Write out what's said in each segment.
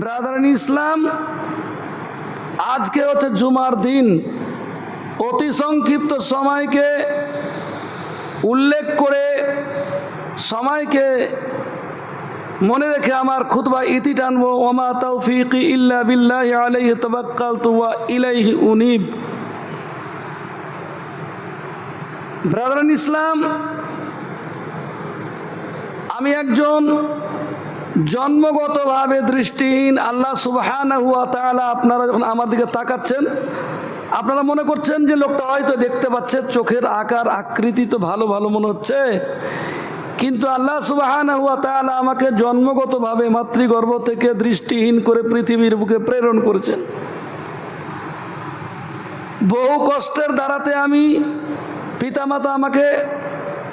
ব্রাদারান ইসলাম, আজকে হচ্ছে জুমার দিন। অতি সংক্ষিপ্ত সময়কে উল্লেখ করে সময়কে মনে রেখে আমার খুতবা ইতি টানবো, ওমা তৌফিক ইল্লা বিল্লাহ আলাইহি তবাক্কাল তুয়া ইলাইহি উনিব। ব্রাদারান ইসলাম, আমি একজন জন্মগতভাবে দৃষ্টিহীন আল্লাহ সুবহানা হুয়া তাআলা আপনারা যখন আমার দিকে তাকাচ্ছেন, আপনারা মনে করছেন যে লোকটা হয়তো দেখতে পাচ্ছে চোখের আকার আকৃতি তো ভালো ভালো মনে হচ্ছে। কিন্তু আল্লাহ সুবাহানা হুয়া তাআলা আমাকে জন্মগতভাবে মাতৃগর্ভ থেকে দৃষ্টিহীন করে পৃথিবীর বুকে প্রেরণ করেছেন। বহু কষ্টের দ্বারাতে আমি পিতামাতা আমাকে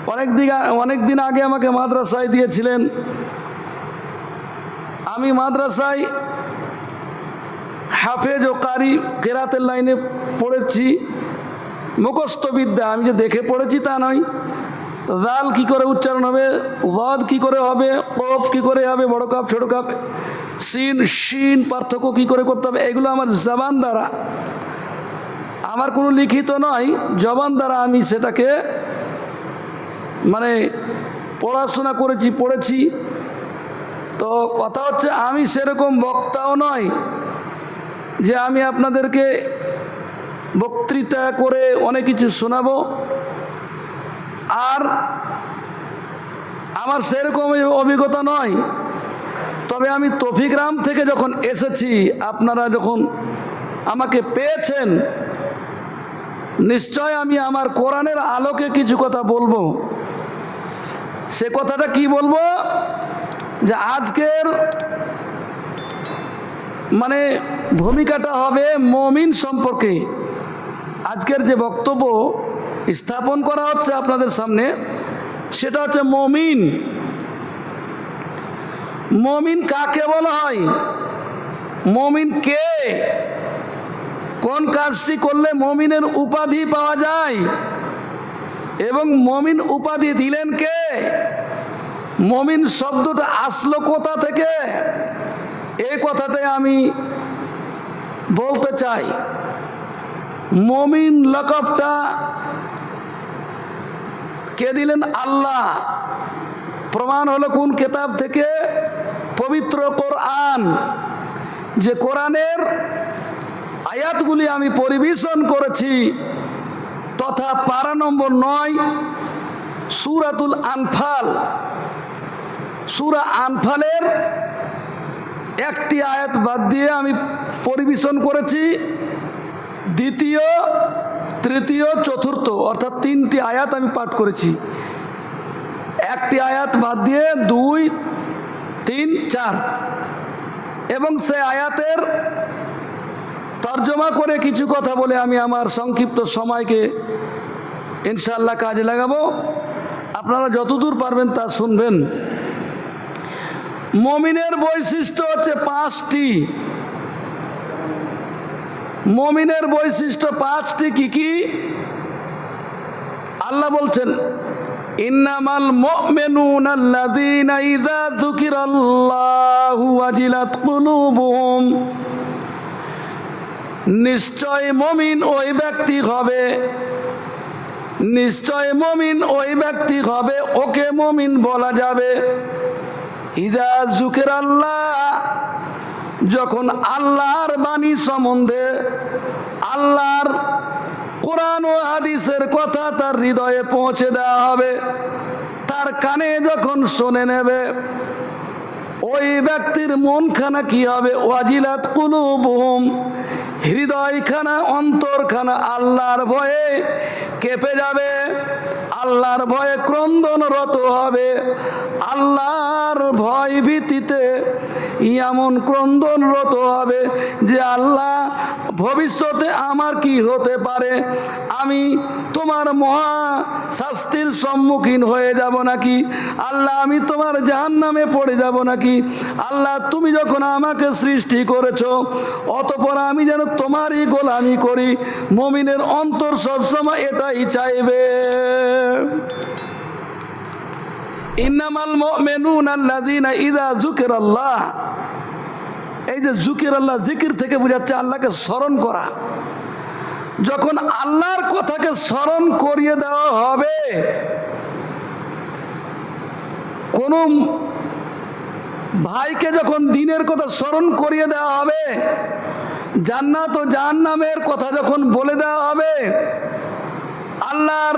অনেক দিন অনেক দিন আগে আমাকে মাদ্রাসায় দিয়েছিলেন। আমি মাদ্রাসায় হাফেজ ও কারি কেরাতের লাইনে পড়েছি, মুখস্থ বিদ্যা। আমি যে দেখে পড়েছি তা নয়। দাল কি করে উচ্চারণ হবে, ওয়াদ কি করে হবে, কফ কি করে হবে, বড় কাপ ছোট কাপ সিন, শিন, পার্থক্য কি করে করতে হবে, এগুলো আমার জবান দ্বারা। আমার কোনো লিখিত নয়, জবান দ্বারা আমি সেটাকে মানে পড়াশোনা করেছি, পড়েছি। তো কথা হচ্ছে আমি সেরকম বক্তাও নয় যে আমি আপনাদেরকে বক্তৃতা করে অনেক কিছু শোনাব। আর আমার সেরকম অভিজ্ঞতা নয়। তবে আমি তফিগ্রাম থেকে যখন এসেছি, আপনারা যখন আমাকে পেয়েছেন, নিশ্চয় আমি আমার কোরআনের আলোকে কিছু কথা বলব। সে কথাটা কি বলব? যে আজকের মানে ভূমিকাটা হবে মমিন সম্পর্কে। আজকের যে বক্তব্য স্থাপন করা হচ্ছে আপনাদের সামনে, সেটা হচ্ছে মমিন। মমিন কাকে বলা হয়? মমিন কে? কোন কাজটি করলে মমিনের উপাধি পাওয়া যায়? এবং মমিন উপাধি দিলেন কে? মমিন শব্দটা আসলো কোথা থেকে? এই কথাটাই আমি বলতে চাই। মমিন লকবটা কে দিলেন? আল্লাহ। প্রমাণ হলো কোন কেতাব থেকে? পবিত্র কোরআন। যে কোরআনের আয়াতগুলি আমি পরিবেশন করেছি, তথা পারা নম্বর নয়, সুরাতুল আনফাল। সুরা আনফালের একটি আয়াত বাদ দিয়ে আমি পরিবেশন করেছি। দ্বিতীয়, তৃতীয়, চতুর্থ, অর্থাৎ তিনটি আয়াত আমি পাঠ করেছি। একটি আয়াত বাদ দিয়ে দুই, তিন, চার। এবং সে আয়াতের তর্জমা করে কিছু কথা বলে আমি আমার সংক্ষিপ্ত সময়কে ইনশাল্লাহ কাজে লাগাবো। আপনারা যতদূর পারবেন তা শুনবেন। মমিনের বৈশিষ্ট্য হচ্ছে পাঁচটি। মমিনের বৈশিষ্ট্য পাঁচটি কি কি? আল্লাহ বলছেন, ইন্নামাল মুমিনুন আল্লাযীনা ইযা যুকিরাল্লাহু ওয়াজিলাত কুলুবুহুম। নিশ্চয় মমিন ওই ব্যক্তি হবে, নিশ্চয় মমিন ওই ব্যক্তি হবে, ওকে মমিন বলা যাবে। ইদা জুকের আল্লাহ যখন আল্লাহর বাণী সম্বন্ধে আল্লাহর কোরআন ও হাদিসের কথা তার হৃদয়ে পৌঁছে দেওয়া হবে, তার কানে যখন শুনে নেবে, ওই ব্যক্তির মনখানা কি হবে? ওয়াজিলাত কুলুবুহুম, হৃদয়খানা, অন্তরখানা আল্লাহর ভয়ে কেঁপে যাবে, আল্লাহর ভয়ে ক্রন্দনরত হবে আল্লাহর ভয় ভীতিতে এমন ক্রন্দনরত হবে যে আল্লাহ, ভবিষ্যতে আমার কি হতে পারে? আমি তোমার মহা শাস্তির সম্মুখীন হয়ে যাব নাকি? আল্লাহ, আমি তোমার জাহান নামে পড়ে যাব নাকি? আল্লাহ, তুমি যখন আমাকে সৃষ্টি করেছ, অতপর আমি যেন তোমারই গোলামি করি। মমিনের অন্তর সবসময় এটাই চাইবে। ইন্নামাল মুমিনুনা আল্লাযীনা ইযা যুকিরাল্লাহ। এই যে জুকির আল্লাহ জিকির থেকে বোঝাচ্ছে আল্লাহকে স্মরণ করা। যখন আল্লাহর কথাকে স্মরণ করিয়ে দেওয়া হবে, কোনো ভাইকে যখন দিনের কথা স্মরণ করিয়ে দেওয়া হবে, জান্নাত ও জাহান্নামের কথা যখন বলে দেওয়া হবে, আল্লাহর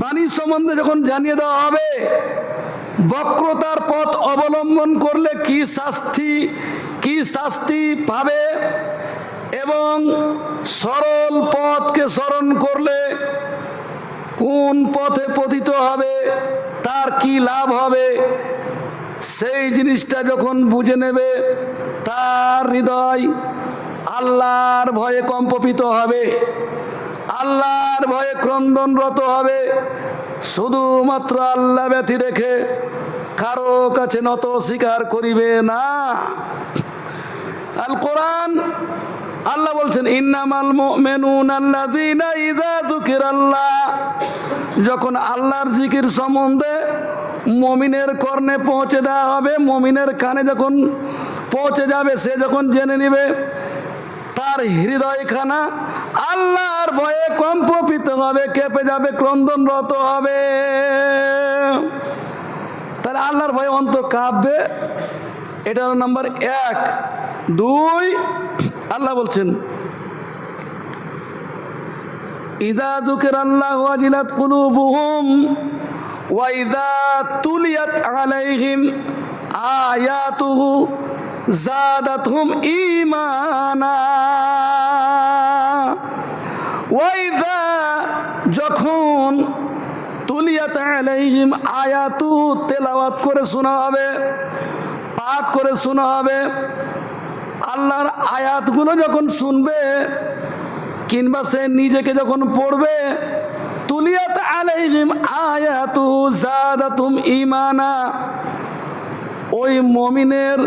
বাণী সম্বন্ধে যখন জানিয়ে দেওয়া হবে, বক্রতার পথ অবলম্বন করলে কি শাস্তি কি শাস্তি পাবে এবং সরল পথকে স্মরণ করলে কোন পথে পতিত হবে, তার কি লাভ হবে, সেই জিনিসটা যখন বুঝে নেবে, তার হৃদয় আল্লাহর ভয়ে কম্পপিত হবে। আল্লাহর ভয়ে ক্রন্দনরত হবে। শুধুমাত্র আল্লাহ ব্যথি রেখে কারও কাছে নত স্বীকার করিবে না। আল কোরআন আল্লাহ বলছেন, ইন্নামাল মুমিনুন আল্লাযীনা ইযা যুকিরাল্লাহ। যখন আল্লাহর জিকির সম্বন্ধে মমিনের কর্ণে পৌঁছে দেওয়া হবে, মমিনের কানে যখন পৌঁছে যাবে, সে যখন জেনে নেবে, তার হৃদয়খানা আল্লাহর ভয়ে কম্পিত হবে কেঁপে যাবে, ক্রন্দনরত হবে। তাহলে আল্লাহর ভয়ে অন্তর কাঁপবে? এটা হলো নাম্বার এক। দুই, আল্লাহ বলছেন, ইদা জুকের আল্লাহ ওয়াজিলাত কুলুবুহুম ওয়াইদা তুলিয়াত আলাইহিম আয়াতুহু জাদাতহুম ঈমানা ওয়াইদা, যখন তুলিয়াত আলাইহিম আয়াতু তেলাওয়াত করে শোনা হবে, পাঠ করে শোনা হবে, আল্লাহর আয়াতগুলো যখন শুনবে, কিংবা সে নিজেকে যখন পড়বে, তুলিয়াত আলাইহিম আয়াতু জাদাতুম ঈমানা, ওই মমিনের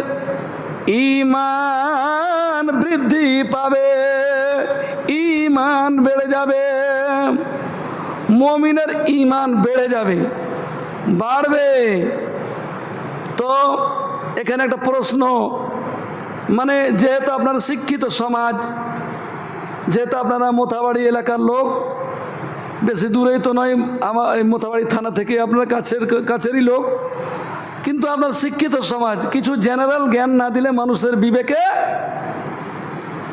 ইমান বৃদ্ধি পাবে, ইমান বেড়ে যাবে, মমিনের ইমান বেড়ে যাবে, বাড়বে। তো এখানে একটা প্রশ্ন মানে যেহেতু আপনার শিক্ষিত সমাজ, যেহেতু আপনারা মোথাবাড়ি এলাকার লোক, বেশি দূরেই তো নয় আমার মোথাবাড়ি থানা থেকে আপনার কাছের কাছেরই লোক কিন্তু আপনার শিক্ষিত সমাজ, কিছু জেনারেল জ্ঞান না দিলে মানুষের বিবেকে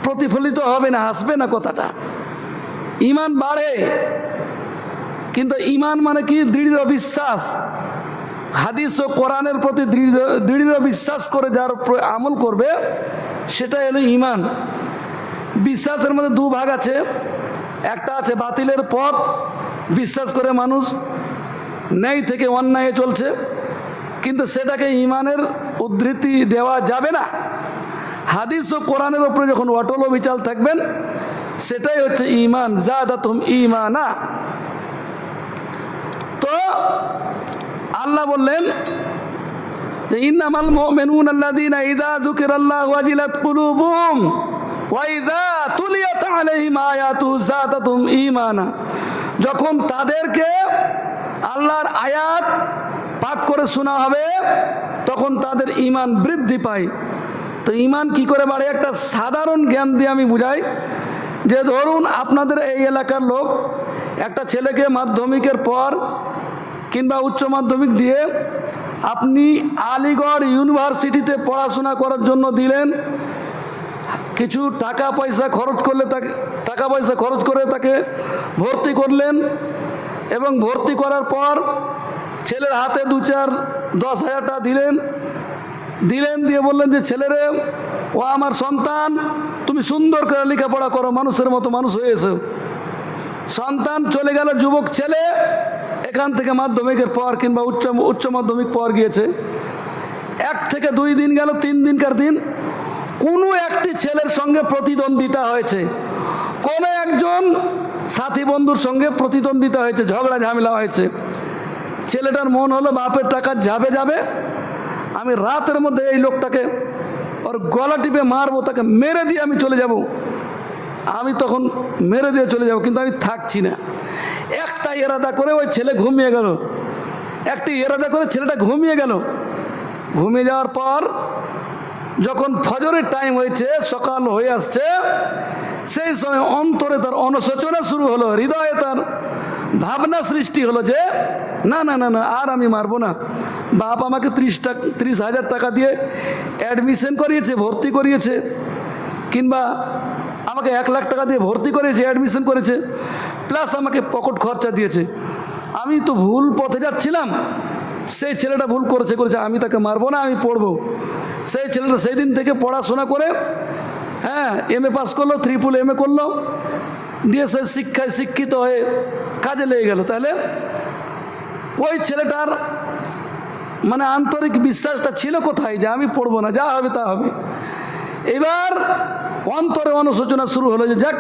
প্রতিফলিত হবে না, আসবে না কথাটা। ইমান বাড়ে, কিন্তু ইমান মানে কি? দৃঢ় বিশ্বাস। হাদিস ও কোরআনের প্রতি দৃঢ় দৃঢ় বিশ্বাস করে যার আমল করবে সেটাই হলো ইমান। বিশ্বাসের মধ্যে দু ভাগ আছে। একটা আছে বাতিলের পথ, বিশ্বাস করে মানুষ ন্যায় থেকে অন্যায় চলছে। কিন্তু সেটাকে ইমানের উদ্ধৃতি দেওয়া যাবে না। হাদিস ও কোরআনের ওপরে যখন অটল বিচাল থাকবেন, সেটাই হচ্ছে ইমান জাদা তুম ইমানা তো আল্লাহ বললেন যে, ইন্নামাল মুমিনুন আল্লাযীনা ইযা যুকিরাল্লাহু ওয়াজিলাত কুলুবুহুম ওয়া ইযা তুলিয়াত আলাইহিম আয়াতু যাদাতুম ঈমানা। যখন তাদেরকে আল্লাহর আয়াত পাঠ করে শোনা হবে, তখন তাদের ইমান বৃদ্ধি পায়। তো ইমান কি করে বাড়ে? একটা সাধারণ জ্ঞান দিয়ে আমি বুঝাই যে ধরুন আপনাদের এই এলাকার লোক একটা ছেলেকে মাধ্যমিকের পর কিংবা উচ্চ মাধ্যমিক দিয়ে আপনি আলিগড় ইউনিভার্সিটিতে পড়াশোনা করার জন্য দিলেন, কিছু টাকা পয়সা খরচ করলে তাকে, টাকা পয়সা খরচ করে তাকে ভর্তি করলেন এবং ভর্তি করার পর ছেলের হাতে দু চার দশ হাজারটা দিলেন। দিলেন, দিয়ে বললেন যে, ছেলেরে, ও আমার সন্তান, তুমি সুন্দর করে লেখাপড়া করো, মানুষের মতো মানুষ হয়েছে সন্তান চলে গেল, যুবক ছেলে, এখান থেকে মাধ্যমিকের পর কিংবা উচ্চ উচ্চ মাধ্যমিক পর গিয়েছে। এক থেকে দুই দিন গেল, তিন দিনকার দিন, কোনো একটি ছেলের সঙ্গে প্রতিদ্বন্দ্বিতা হয়েছে। কোনো একজন সাথী বন্ধুর সঙ্গে প্রতিদ্বন্দ্বিতা হয়েছে, ঝগড়া ঝামেলা হয়েছে। ছেলেটার মন হলো বাপের টাকা যাবে যাবে। আমি রাতের মধ্যে এই লোকটাকে ওর গলা টিপে মারবো, তাকে মেরে দিয়ে আমি চলে যাব। আমি তখন মেরে দিয়ে চলে যাব, কিন্তু আমি থাকছি না। একটা এরাদা করে ওই ছেলে ঘুমিয়ে গেল। একটি এরাদা করে ছেলেটা ঘুমিয়ে গেল। ঘুমিয়ে যাওয়ার পর যখন ফজরের টাইম হয়েছে, সকাল হয়ে আসছে, সেই সময় অন্তরে তার অনুশোচনা শুরু হলো, হৃদয়ে তার ভাবনা সৃষ্টি হলো যে, না না না না, আর আমি মারবো না। বাপ আমাকে ত্রিশ টাকা, ত্রিশ হাজার টাকা দিয়ে অ্যাডমিশন করিয়েছে, ভর্তি করিয়েছে, কিংবা আমাকে এক লাখ টাকা দিয়ে ভর্তি করেছে অ্যাডমিশন করেছে প্লাস আমাকে পকেট খরচা দিয়েছে। আমি তো ভুল পথে যাচ্ছিলাম। সেই ছেলেটা ভুল করেছে করেছে, আমি তাকে মারবো না, আমি পড়ব। সেই ছেলেটা সেই দিন থেকে পড়াশোনা করে হ্যাঁ এম এ পাস করল ত্রিপুল এম এ করল, দিয়ে সে শিক্ষায় শিক্ষিত হয়ে কাজে লেগে গেল। তাহলে ওই ছেলেটার মানে আন্তরিক বিশ্বাসটা ছিল কোথায়? যে আমি পড়ব না, যা হবে তা হবে। এবার অন্তরে অনুশোচনা শুরু হলো যে, যাক,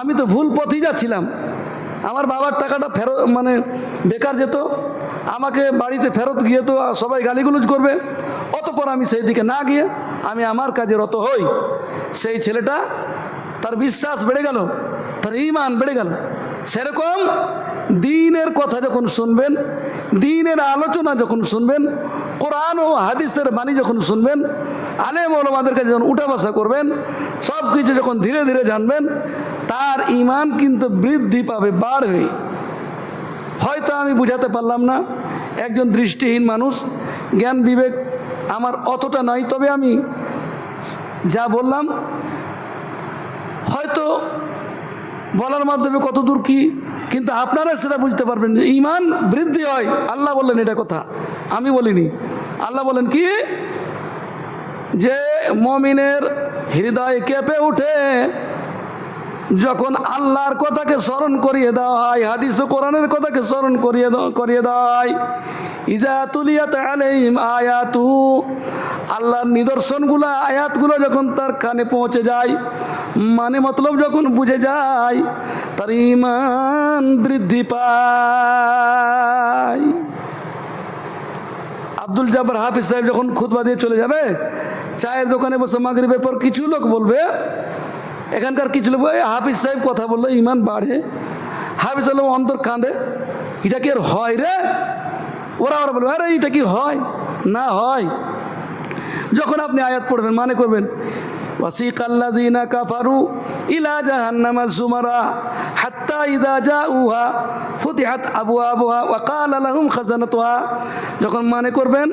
আমি তো ভুল পথেই যাচ্ছিলাম। আমার বাবার টাকাটা ফেরত মানে বেকার যেত, আমাকে বাড়িতে ফেরত গিয়ে তো সবাই গালিগুলোজ করবে। অতপর আমি সেই দিকে না গিয়ে আমি আমার কাজে রত হই। সেই ছেলেটা, তার বিশ্বাস বেড়ে গেল, তার ইমান বেড়ে গেল। সেরকম দিনের কথা যখন শুনবেন, দিনের আলোচনা যখন শুনবেন, কোরআন ও হাদিসের বাণী যখন শুনবেন, আলেম কাছে যখন উঠা বসা করবেন, সব কিছু যখন ধীরে ধীরে জানবেন, তার ইমান কিন্তু বৃদ্ধি পাবে, বাড়বে। হয়তো আমি বুঝাতে পারলাম না, একজন দৃষ্টিহীন মানুষ, জ্ঞান বিবেক আমার অতটা নয়, তবে আমি যা বললাম, হয়তো বলার মাধ্যমে কত দূর কি? কিন্তু আপনারা সেটা বুঝতে পারবেন যে ইমান বৃদ্ধি হয়। আল্লাহ বললেন এটা কথা। আমি বলিনি। আল্লাহ বলেন কি? যে মমিনের হৃদয় কেঁপে উঠে যখন আল্লাহর কথাকে স্মরণ করিয়ে দেওয়া হয়, হাদিস ও কোরআনের কথাকে স্মরণ করিয়ে করিয়ে দেওয়া হয়, ইজা তুলিয়াত আলাইহিম আয়াতু, আল্লাহর নিদর্শনগুলো, আয়াতগুলো যখন তার কানে পৌঁছে যায় মানে মতলব যখন বুঝে যায় তার ইমান বৃদ্ধি পায়। আব্দুল জাবার হাফিজ সাহেব যখন খুতবা দিয়ে চলে যাবে চায়ের দোকানে বসে মাগরিবের পর কিছু লোক বলবে এখানকার কিছু লোক বলবে, "এই হাফিজ সাহেব কথা বলল ইমান বাড়ে। হাফিজ সাহেব অন্তর কাঁদে। এটা কি আর হয় রে? ওরা ওরা বলবে আরে এটা কি হয়? না হয়। যখন আপনি আয়াত পড়বেন মানে করবেন আল্লাযীনা কাফারু ইলা জাহান্নামা যুমারা হাত্তা ইযা জাউহা ফুতিহাত আবওয়াবুহা ওয়া ক্বালা লাহুম খাজানাতুহা। যখন মানে করবেন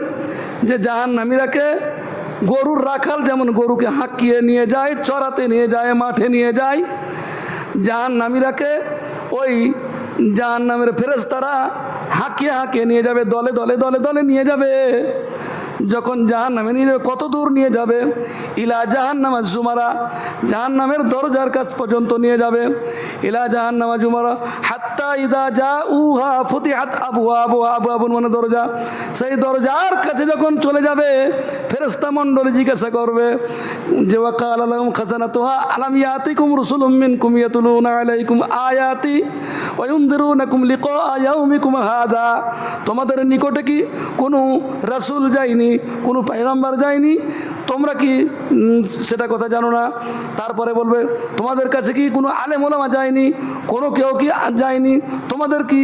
যে জাহান্নামীরাকে গরুর রাখাল যেমন গরুকে হাঁকিয়ে নিয়ে যায়, চড়াতে নিয়ে যায়, মাঠে নিয়ে যায়, জাহান্নামীরাকে ওই জাহান্নামের ফেরেশতারা হাঁকিয়ে হাঁকিয়ে নিয়ে যাবে, দলে দলে দলে দলে নিয়ে যাবে। যখন জাহান নামে নিয়ে যাবে, কত দূর নিয়ে যাবে? ইলা জাহান নামা জুমারা জাহান নামের দরজার কাছ পর্যন্ত নিয়ে যাবে। ইলা জাহান নামা জুমারা, হাত্তা ইদা যা উহা ফুতি হাত আবু আবু আবু আবুন মানে দরজা। সেই দরজার কাছে যখন চলে যাবে ফেরেস্তা মণ্ডলী জিজ্ঞাসা করবে যে ওয়াকাল আলম খাজানা তোহা আলাম ইয়াতিকুম রসুলুম মিনকুম ইয়াতুলুনা আলাইকুম আয়াতি ওয়ুনদিরুনাকুম লিকা ইয়াউমিকুম হাদা? তোমাদের নিকটে কি কোনো রাসূল যায়নি? কোনো পায়গাম্বার যায়নি। তোমরা কি সেটা কথা জানো না। তারপরে বলবে, তোমাদের কাছে কি কোনো আলেমোলামা যায়নি? কোনো কেউ কি যায়নি? তোমাদের কি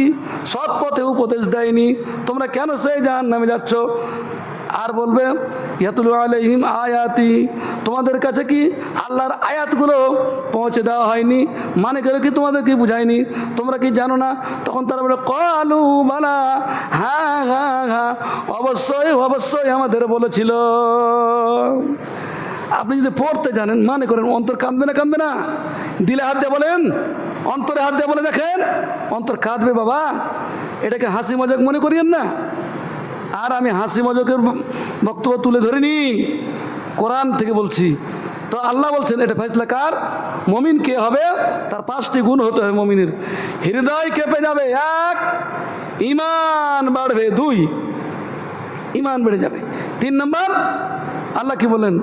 সৎ পথে উপদেশ দেয়নি? তোমরা কেন সেই জাহান নামে যাচ্ছ? আর বলবে ইয়াতুল আলাইহিম আয়াতি। তোমাদের কাছে কি আল্লাহর আয়াতগুলো পৌঁছে দেওয়া হয়নি? মানে করে কি তোমাদের কি বুঝায়নি? তোমরা কি জানো না? তখন তারা বলে, কলু বালা হ্যাঁ হ্যাঁ হ্যাঁ অবশ্যই অবশ্যই আমাদের বলেছিল। আপনি যদি পড়তে জানেন মানে করেন, অন্তর কাঁদবে না কাঁদবে না? দিলে হাত দিয়ে বলেন, অন্তরে হাত দিয়ে বলে দেখেন, অন্তর কাঁদবে বাবা। এটাকে হাসি মজাক মনে করিয়েন না। আর আমি হাসি মজকের বক্তব্য তুলে ধরিনি। কোরআন থেকে বলছি। তো আল্লাহ বলছেন, এটা ফেসলা কার? মমিন কে হবে? তার পাঁচটি গুণ হতে হবে মমিনের। হৃদয় কেঁপে যাবে এক ইমান বাড়বে দুই ইমান বেড়ে যাবে। তিন নম্বর, আল্লাহ কি বলেন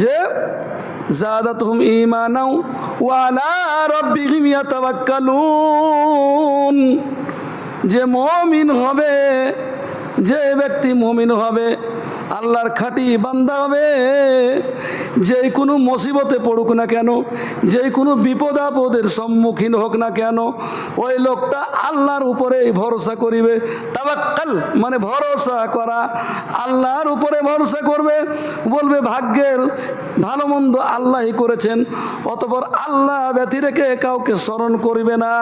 যে জাদাত হুম ইমানাও ওয়ালা রব্বিহিম ইয়াতাওয়াক্কালুন। যে মমিন হবে যে ব্যক্তি মমিন হবে, আল্লাহর খাঁটি বান্দা হবে, যে কোনো মুসিবতে পড়ুক না কেন, যে কোনো বিপদ আপদের সম্মুখীন হোক না কেন, ওই লোকটা আল্লাহর উপরেই ভরসা করিবে, তাবাক্কাল মানে ভরসা করা, আল্লাহর উপরে ভরসা করবে, বলবে ভাগ্যের ভালো মন্দ আল্লাহই করেছেন, অতপর আল্লাহ ব্যতি রেখে কাউকে স্মরণ করিবে না।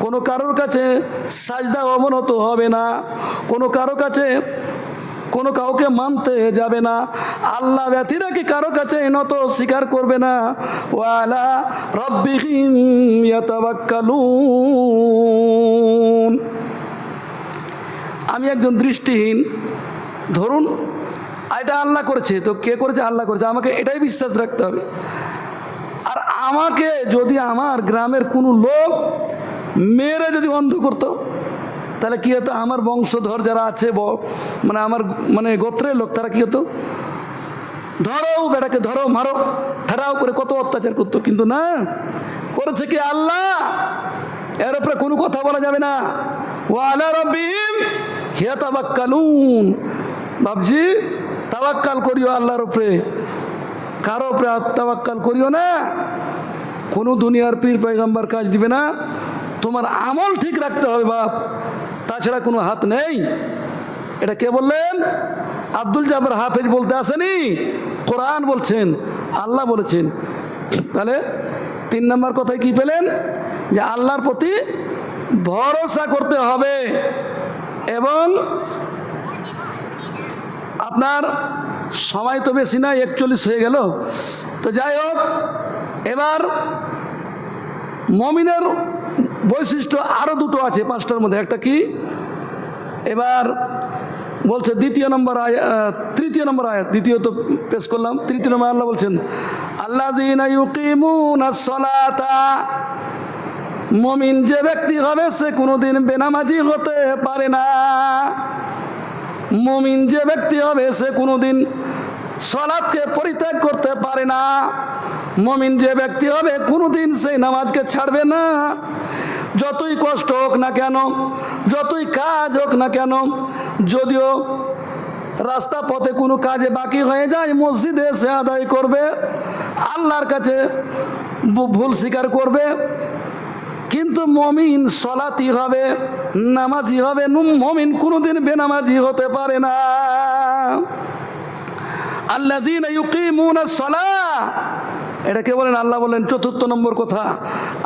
কোনো কারোর কাছে সাজদা অবনত হবে না, কোনো কারও কাছে, কোনো কাউকে মানতে যাবে না। আল্লাহ ব্যতিরা কি কারও কাছে নত স্বীকার করবে না। ওয়ালা ইয়াতাবাক্কালুন আমি একজন দৃষ্টিহীন। ধরুন, এটা আল্লাহ করেছে, তো কে করেছে? আল্লাহ করেছে। আমাকে এটাই বিশ্বাস রাখতে হবে। আর আমাকে যদি আমার গ্রামের কোনো লোক মেয়েরা যদি অন্ধ করতো, তাহলে কী হতো? আমার বংশধর যারা আছে মানে আমার মানে গোত্রের লোক, তারা কী হতো? ধরো বেটাকে, ধরো মারো, ঠেরাও করে কত অত্যাচার করতো। কিন্তু না, করেছে কি আল্লাহ? এর উপরে কোনো কথা বলা যাবে না। ও আল্লাহ রবিম হিয়া তাবাক্কালুন বাবজি তাবাক্কাল করিও আল্লাহর উপরে। কারও উপরে তাবাক্কাল করিও না। কোনো দুনিয়ার পীর পয়গাম্বার কাজ দিবে না। তোমার আমল ঠিক রাখতে হবে বাপ। তাছাড়া কোনো হাত নেই। এটা কে বললেন? আব্দুল জাবর হাফেজ বলতে আসেনি। কোরআন বলছেন, আল্লাহ বলেছেন। তাহলে তিন নম্বর কথায় কি পেলেন? যে আল্লাহর প্রতি ভরসা করতে হবে এবং আপনার সময় তো বেশি না, একচল্লিশ হয়ে গেল। তো যাই হোক, এবার মমিনের বৈশিষ্ট্য আরও দুটো আছে পাঁচটার মধ্যে, একটা কি? এবার বলছে দ্বিতীয় নম্বর আয় তৃতীয় নম্বর আয়াত দ্বিতীয় তো পেশ করলাম, তৃতীয় নম্বর আল্লাহ বলছেন আল্লাহ মমিন যে ব্যক্তি হবে সে কোনোদিন বেনামাজি হতে পারে না। মমিন যে ব্যক্তি হবে সে কোনোদিন সলাদকে পরিত্যাগ করতে পারে না। মমিন যে ব্যক্তি হবে কোনোদিন সেই নামাজকে ছাড়বে না। যতই কষ্ট হোক না কেন, যতই কাজ হোক না কেন, যদিও রাস্তা পথে কোনো কাজে বাকি হয়ে যায়, মসজিদে এসে আদায় করবে, আল্লাহর কাছে ভুল স্বীকার করবে, কিন্তু মমিন সলাতি হবে, নামাজি হবে মমিন কোনোদিন বেনামাজি হতে পারে না। আল্লাহ দিন সলা এটা কে বলেন, আল্লাহ বলেন, চতুর্থ নম্বর কথা।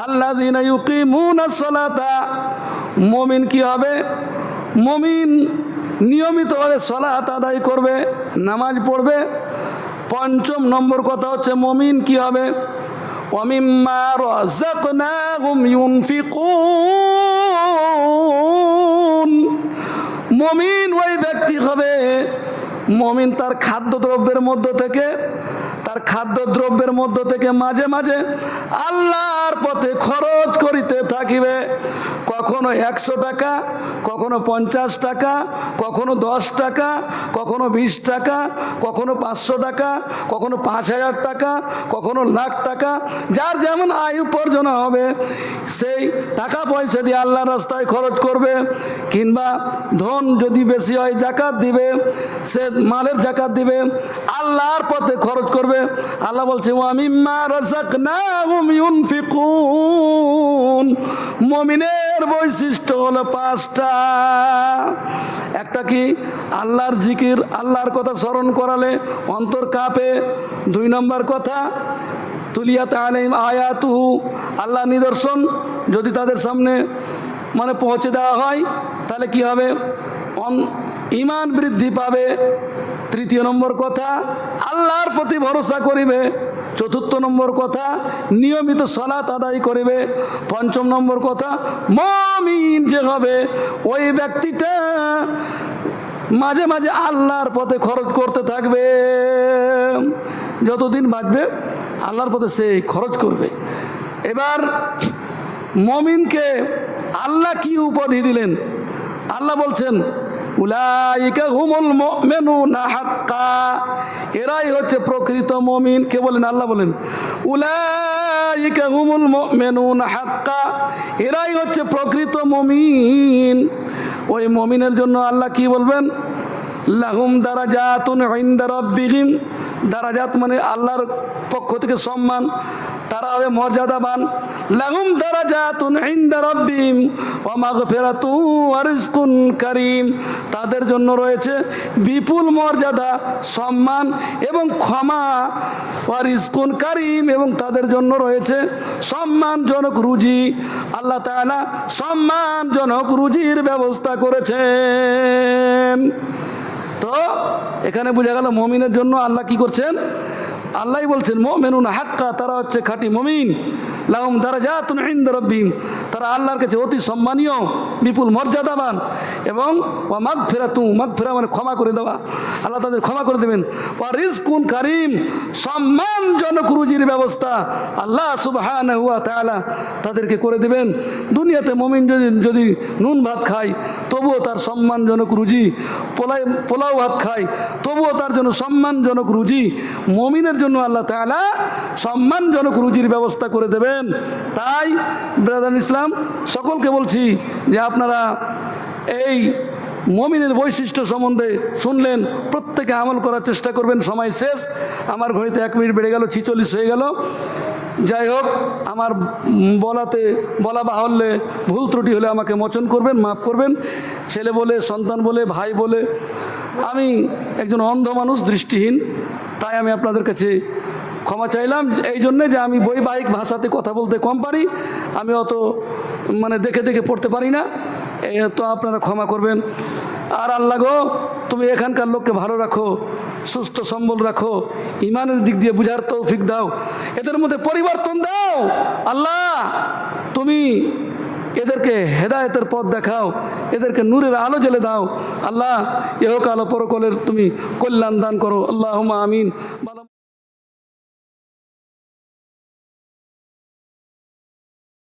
আল্লাহ দিন মমিন কি হবে? মমিন নিয়মিতভাবে সলাহাত আদায় করবে, নামাজ পড়বে। পঞ্চম নম্বর কথা হচ্ছে, মমিন কি হবে? মমিন ওই ব্যক্তি হবে, মমিন তার খাদ্যদ্রব্যের মধ্য থেকে তার খাদ্যদ্রব্যের মধ্য থেকে মাঝে মাঝে আল্লাহর পথে খরচ করিতে থাকিবে। কখনো একশো টাকা, কখনো পঞ্চাশ টাকা, কখনো দশ টাকা, কখনো বিশ টাকা, কখনো পাঁচশো টাকা, কখনো পাঁচ হাজার টাকা, কখনো লাখ টাকা, যার যেমন আয়ু উপার্জন হবে, সেই টাকা পয়সা দিয়ে আল্লাহ রাস্তায় খরচ করবে, কিংবা ধন যদি বেশি হয় জাকাত দিবে, সে মালের জাকাত দিবে, আল্লাহর পথে খরচ করবে, আল্লাহ বলছে ওয়ামিম্মা রাযাকনাহুম ইউনফিকুন। মুমিনের বৈশিষ্ট্য হলো পাঁচটা। একটা কি? আল্লাহর জিকির, আল্লাহর কথা স্মরণ করালে অন্তর কাঁপে। দুই নম্বর কথা, তুলিয়াত আলিম আয়াতুহু আল্লাহ নিদর্শন যদি তাদের সামনে মানে পৌঁছে দেওয়া হয়, তাহলে কি হবে? অন ইমান বৃদ্ধি পাবে। তৃতীয় নম্বর কথা, আল্লাহর প্রতি ভরসা করিবে। চতুর্থ নম্বর কথা, নিয়মিত সলাত আদায় করবে। পঞ্চম নম্বর কথা, মমিন যে হবে, ওই ব্যক্তিটা মাঝে মাঝে আল্লাহর পথে খরচ করতে থাকবে। যতদিন বাঁচবে, আল্লাহর পথে সে খরচ করবে। এবার মমিনকে আল্লাহ কি উপাধি দিলেন? আল্লাহ বলছেন উলাইকা হুমুল মুমিনুনা হাক্কা। এরাই হচ্ছে প্রকৃত মমিন। কে বলেন? আল্লাহ বলেন, উলাইকা হুমুল মুমিনুনা হাক্কা। এরাই হচ্ছে প্রকৃত মমিন। ওই মমিনের জন্য আল্লাহ কি বলবেন? লাহুম দারাজাতুন ইনদা রাব্বিহিম। দারাজাত মানে আল্লাহর পক্ষ থেকে সম্মান তারা হবে মর্যাদাবান। লাহুম দারাজাতুন ইনদা রাব্বিহিম ওয়া মাগফিরাতু ওয়া রিজকুন কারীম। তাদের জন্য রয়েছে বিপুল মর্যাদা, সম্মান এবং ক্ষমা ওয়া রিজকুন কারীম এবং তাদের জন্য রয়েছে সম্মানজনক রুজি। আল্লাহ তাআলা সম্মানজনক রুজির ব্যবস্থা করেছেন। তো এখানে বোঝা গেল মমিনের জন্য আল্লাহ কি করছেন? আল্লাহ বলছেন, মমেনুন হাক্কা তারা হচ্ছে খাঁটি মমিন। লাহুম তারা জাতুন ইন্দ রব্বিম তারা আল্লাহর কাছে অতি সম্মানীয়, বিপুল মর্যাদাবান এবং ওয়া মাগ ফেরা তু মাগ ফেরা মানে ক্ষমা করে দেওয়া। আল্লাহ তাদের ক্ষমা করে দেবেন। ওয়া রিজকুন কারিম, সম্মানজনক রুজির ব্যবস্থা আল্লাহ সুবহান হুয়া তাআলা তাদেরকে করে দেবেন। দুনিয়াতে মমিন যদি যদি নুন ভাত খায়, তবুও তার সম্মানজনক রুজি পোলাই পোলাও ভাত খায়, তবুও তার জন্য সম্মানজনক রুজি, মমিনের জন্য আল্লাহ তাআলা সম্মানজনক রুজির ব্যবস্থা করে দেবেন। তাই, ব্রাদার ইসলাম, সকলকে বলছি যে আপনারা এই মমিনের বৈশিষ্ট্য সম্বন্ধে শুনলেন, প্রত্যেকে আমল করার চেষ্টা করবেন, সময় শেষ। আমার ঘড়িতে এক মিনিট বেড়ে গেল, ছিচল্লিশ হয়ে গেল। যাই হোক, আমার বলাতে, বলা বাহল্যে ভুল ত্রুটি হলে আমাকে মোচন করবেন, মাফ করবেন। ছেলে বলে, সন্তান বলে, ভাই বলে, আমি একজন অন্ধ মানুষ, দৃষ্টিহীন। তাই আমি আপনাদের কাছে ক্ষমা চাইলাম। এই জন্যে যে আমি বৈবাহিক ভাষাতে কথা বলতে কম পারি, আমি অত মানে দেখে দেখে পড়তে পারি না। তো আপনারা ক্ষমা করবেন। আর আল্লাহ গো, তুমি এখানকার লোককে ভালো রাখো, সুস্থ, সম্বল রাখো, ইমানের দিক দিয়ে বুঝার তৌফিক দাও। এদের মধ্যে পরিবর্তন দাও। আল্লাহ, তুমি এদেরকে হেদায়েতের পথ দেখাও, এদেরকে নূরের আলো জ্বেলে দাও। আল্লাহ ইহকাল ও পরকলের তুমি কল্যাণ দান করো। আল্লাহ আমিন।